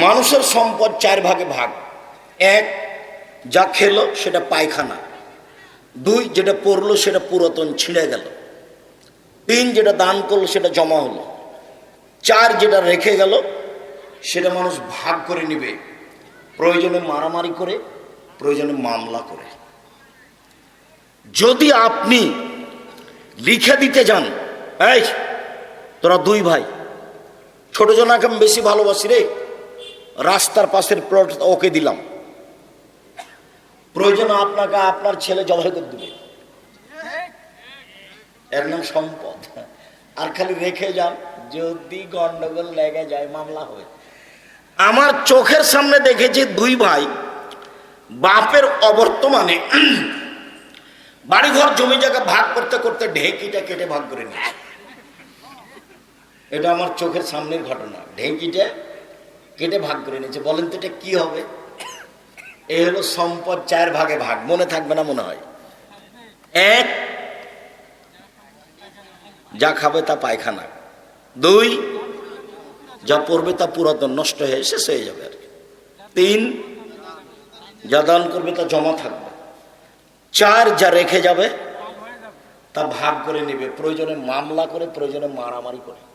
মানুষের সম্পদ চার ভাগে ভাগ। এক, যা খেলো সেটা পায়খানা। দুই, যেটা পড়ল সেটা পুরাতন ছিঁড়ে গেল। তিন, যেটা দান করল সেটা জমা হলো। চার, যেটা রেখে গেল সেটা মানুষ ভাগ করে নিবে। প্রয়োজনে মারামারি করে, প্রয়োজনে মামলা করে। যদি আপনি লিখে দিতে যান, এই, তোরা দুই ভাই ছোটজনাকে আমি বেশি ভালোবাসি রে। রাস্তার পাশের প্লট ওকে দিলাম। প্রয়োজন আপনাকে আপনার ছেলে জবাই করে দিবে। এর নাম সম্পদ। আর খালি রেখে যান, যদি গন্ডগোল লেগে যায়, মামলা হবে। আমার চোখের সামনে দেখেছি দুই ভাই, বাপের অবর্তমানে বাড়িঘর, জমি জায়গা ভাগ করতে করতে ঢেঁকিটা কেটে ভাগ করে নিয়েছে। এটা আমার চোখের সামনের ঘটনা। ঢেঁকিটা কেটে ভাগ করে নিয়েছে। বলেন তো এটা কি হবে? এ হলো সম্পদ চার ভাগে ভাগ। মনে থাকবে না মনে হয়? এক, যা খাবে তা পায়খানা। দুই, যা পড়বে তা পুরাতন, নষ্ট হয়ে শেষ হয়ে যাবে আর। তিন, যা দান করবে তা জমা থাকবে। চার, যা রেখে যাবে তা ভাগ করে নেবে। প্রয়োজনে মামলা করে, প্রয়োজনে মারামারি করে।